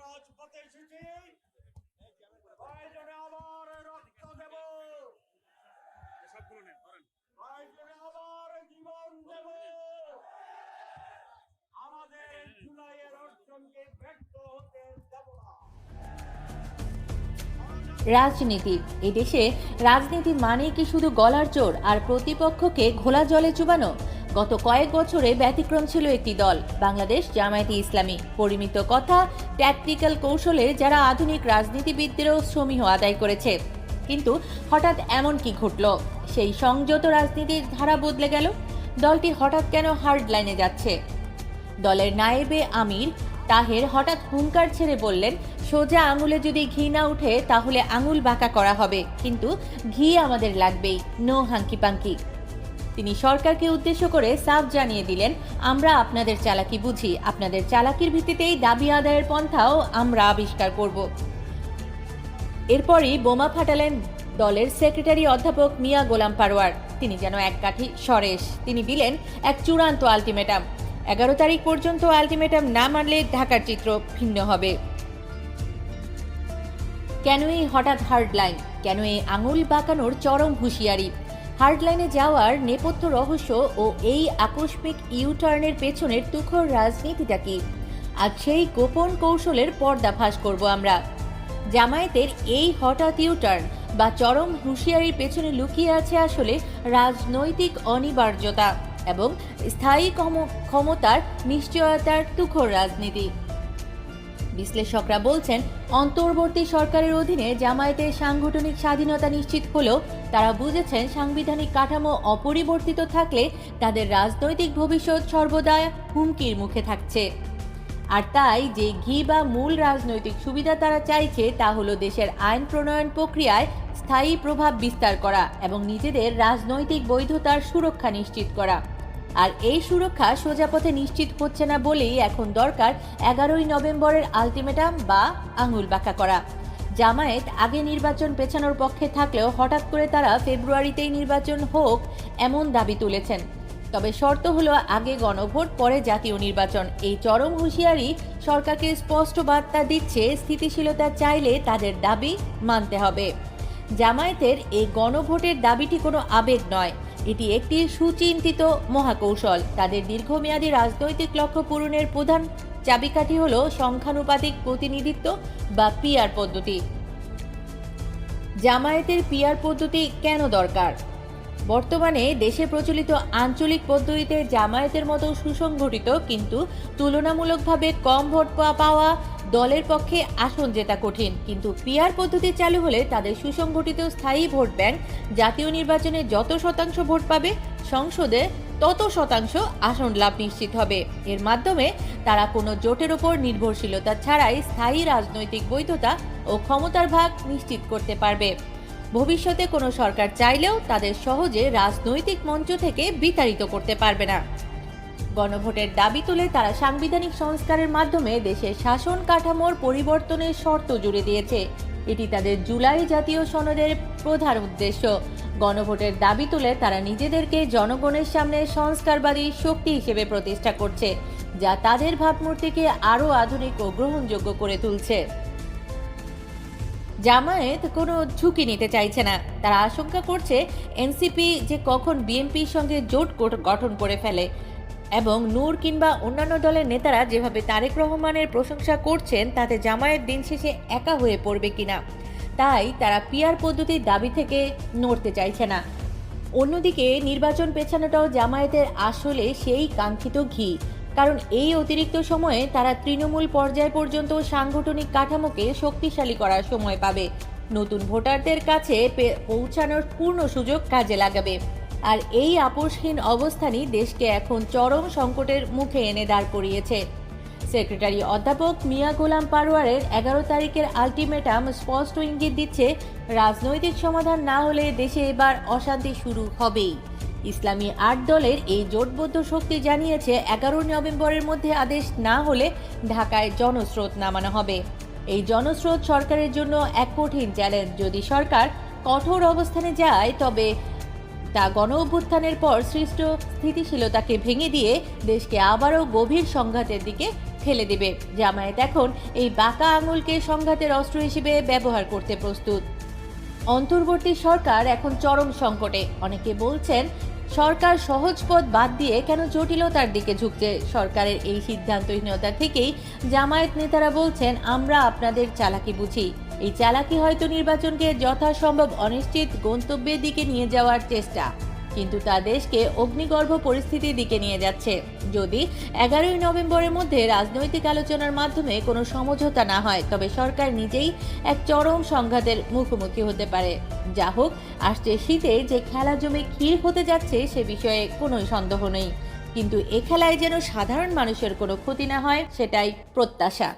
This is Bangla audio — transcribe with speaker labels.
Speaker 1: রাজপথে এসেছি। আবার রক্ত দেব। আবার জীবন দেব। আমাদের জুলাইয়ের অর্জনকে ব্যর্থ হতে দেব না।
Speaker 2: রাজনীতি। এদেশে রাজনীতি মানে কি শুধু গলার চোর আর প্রতিপক্ষকে ঘোলা জলে চুবানো? গত কয়েক বছরে ব্যতিক্রম ছিল একটি দল, বাংলাদেশ জামায়াতে ইসলামী। পরিমিত কথা ট্যাকটিক্যাল কৌশলে যারা আধুনিক রাজনীতিবিদদেরও সমীহ আদায় করেছে। কিন্তু হঠাৎ এমন কি ঘটল? সেই সংযত রাজনীতির ধারা বদলে গেল? দলটি হঠাৎ কেন হার্ড লাইনে যাচ্ছে? দলের নায়েবে আমির তাহের হঠাৎ হুঙ্কার ছেড়ে বললেন, সোজা আঙুলে যদি ঘি না উঠে তাহলে আঙুল বাঁকা করা হবে, কিন্তু ঘি আমাদের লাগবেই, নো হাঙ্কি পাঙ্কি তিনি সরকারকে উদ্দেশ্য করে সাফ জানিয়ে দিলেন, আমরা আপনাদের চালাকি বুঝি। আপনাদের চালাকির ভিত্তিতেই দাবি আদায়ের পন্থাও আমরা আবিষ্কার করব। এরপরই বোমা ফাটালেন দলের সেক্রেটারি অধ্যাপক মিয়া গোলাম পারোয়ার। তিনি যেন এক কাঠি সরেশ। তিনি দিলেন এক চূড়ান্ত আলটিমেটাম। এগারো তারিখ পর্যন্ত আলটিমেটাম না মানলে ঢাকার চিত্র ভিন্ন হবে। কেন এই হঠাৎ হার্ড লাইন কেন এই আঙুল বাঁকানোর চরম হুঁশিয়ারি? হার্ড লাইনে যাওয়ার নেপথ্য রহস্য ও এই আকস্মিক ইউটার্নের পেছনের তুখর রাজনীতিটা কি? আজ সেই গোপন কৌশলের পর্দাফাশ করব আমরা। জামায়াতের এই হঠাৎ ইউটার্ন বা চরম হুঁশিয়ারির পেছনে লুকিয়ে আছে আসলে রাজনৈতিক অনিবার্যতা এবং স্থায়ী ক্ষমতার নিশ্চয়তার তুখর রাজনীতি। বিশ্লেষকরা বলছেন, অন্তর্বর্তী সরকারের অধীনে জামায়াতের সাংগঠনিক স্বাধীনতা নিশ্চিত হলেও তারা বুঝেছেন সাংবিধানিক কাঠামো অপরিবর্তিত থাকলে তাদের রাজনৈতিক ভবিষ্যৎ সর্বদা হুমকির মুখে থাকছে। আর তাই যে ঘি বা মূল রাজনৈতিক সুবিধা তারা চাইছে, তা হলো দেশের আইন প্রণয়ন প্রক্রিয়ায় স্থায়ী প্রভাব বিস্তার করা এবং নিজেদের রাজনৈতিক বৈধতার সুরক্ষা নিশ্চিত করা। আর এই সুরক্ষা সোজা পথে নিশ্চিত হচ্ছে না বলেই এখন দরকার এগারোই নভেম্বরের আলটিমেটাম বা আঙুল বাঁকা করা। জামায়াত আগে নির্বাচন পেছানোর পক্ষে থাকলেও হঠাৎ করে তারা ফেব্রুয়ারিতেই নির্বাচন হোক এমন দাবি তুলেছেন। তবে শর্ত হলো আগে গণভোট, পরে জাতীয় নির্বাচন। এই চরম হুঁশিয়ারি সরকারকে স্পষ্ট বার্তা দিচ্ছে, স্থিতিশীলতা চাইলে তাদের দাবি মানতে হবে। জামায়াতের এই গণভোটের দাবিটি কোনো আবেগ নয়। এটি একটি সুচিন্তিত মহাকৌশল। তাদের দীর্ঘমেয়াদী রাজনৈতিক লক্ষ্য পূরণের প্রধান চাবিকাঠি হল সংখ্যানুপাতিক প্রতিনিধিত্ব বা পিআর পদ্ধতি। জামায়াতের পিআর পদ্ধতি কেন দরকার? বর্তমানে দেশে প্রচলিত আঞ্চলিক পদ্ধতিতে জামায়াতের মতো সুসংগঠিত কিন্তু তুলনামূলকভাবে কম ভোট পাওয়া দলের পক্ষে আসন জেতা কঠিন, কিন্তু পিআর পদ্ধতি চালু হলে তাদের সুসংগঠিত স্থায়ী ভোট ব্যাংক জাতীয় নির্বাচনে যত শতাংশ ভোট পাবে, সংসদে তত শতাংশ আসন লাভ নিশ্চিত হবে। এর মাধ্যমে তারা কোনো জোটের ওপর নির্ভরশীলতা ছাড়াই স্থায়ী রাজনৈতিক বৈধতা ও ক্ষমতার ভাগ নিশ্চিত করতে পারবে। ভবিষ্যতে কোনো সরকার চাইলেও তাদের সহজে রাজনৈতিক মঞ্চ থেকে বিতাড়িত করতে পারবে না। গণভোটের দাবি তুলে তারা সাংবিধানিক সংস্কারের মাধ্যমে দেশের শাসন কাঠামোর পরিবর্তনের শর্ত জুড়ে দিয়েছে। এটি তাদের জুলাই জাতীয় সনদের প্রধান উদ্দেশ্য। গণভোটের দাবি তুলে তারা নিজেদেরকে জনগণের সামনে সংস্কারবাদী শক্তি হিসেবে প্রতিষ্ঠা করছে, যা তাদের ভাবমূর্তিকে আরও আধুনিক ও গ্রহণযোগ্য করে তুলছে। জামায়াত কোনো ঝুঁকি নিতে চাইছে না। তারা আশঙ্কা করছে, এনসিপি যে কখন বিএনপির সঙ্গে জোট গঠন করে ফেলে এবং নূর কিংবা অন্যান্য দলের নেতারা যেভাবে তারেক রহমানের প্রশংসা করছেন, তাতে জামায়াত দিন শেষে একা হয়ে পড়বে কিনা? তাই তারা পিয়ার পদ্ধতির দাবি থেকে নড়তে চাইছে না। অন্যদিকে নির্বাচন পেছানোটাও জামায়াতের আসলে সেই কাঙ্ক্ষিত ঘি। কারণ এই অতিরিক্ত সময়ে তারা তৃণমূল পর্যায় পর্যন্ত সাংগঠনিক কাঠামোকে শক্তিশালী করার সময় পাবে। নতুন ভোটারদের কাছে পৌঁছানোর পূর্ণ সুযোগ কাজে লাগাবে। আর এই আপোষহীন অবস্থানই দেশকে এখন চরম সংকটের মুখে এনে দাঁড় করিয়েছে। সেক্রেটারি অধ্যাপক মিয়া গোলাম পারোয়ারের এগারো তারিখের আলটিমেটাম স্পষ্ট ইঙ্গিত দিচ্ছে, রাজনৈতিক সমাধান না হলে দেশে এবার অশান্তি শুরু হবেই। ইসলামী আট দলের এই জোটবদ্ধ শক্তি জানিয়েছে এগারো নভেম্বরের মধ্যে আদেশ না হলে ঢাকায় জনস্রোত নামানো হবে। এই জনস্রোত সরকারের জন্য এক কঠিন চ্যালেঞ্জ। যদি সরকার কঠোর অবস্থানে যায়, তবে তা গণ অভ্যুত্থানের পর সৃষ্ট স্থিতিশীলতাকে ভেঙে দিয়ে দেশকে আবারও গভীর সংঘাতের দিকে ফেলে দেবে। জামায়াত এখন এই বাঁকা আঙুলকে সংঘাতের অস্ত্র হিসেবে ব্যবহার করতে প্রস্তুত। অন্তর্বর্তী সরকার এখন চরম সংকটে। অনেকে বলছেন, সরকার সহজ পথ বাদ দিয়ে কেন জটিলতার দিকে ঝুঁকছে? সরকারের এই সিদ্ধান্তহীনতা থেকেই জামায়াত নেতারা বলছেন, আমরা আপনাদের চালাকি বুঝি। এই চালাকি হয়তো নির্বাচনকে যথাসম্ভব অনিশ্চিত গন্তব্যের দিকে নিয়ে যাওয়ার চেষ্টা। কিন্তু তা দেশকে অগ্নিগর্ভ পরিস্থিতির দিকে নিয়ে যাচ্ছে। যদি এগারোই নভেম্বরের মধ্যে রাজনৈতিক আলোচনার মাধ্যমে কোনো সমঝোতা না হয়, তবে সরকার নিজেই এক চরম সংঘাতের মুখোমুখি হতে পারে। যা হোক, আসছে শীতে যে খেলা জমে ক্ষীর হতে যাচ্ছে সে বিষয়ে কোনো সন্দেহ নেই। কিন্তু এ খেলায় যেন সাধারণ মানুষের কোনো ক্ষতি না হয়, সেটাই প্রত্যাশা।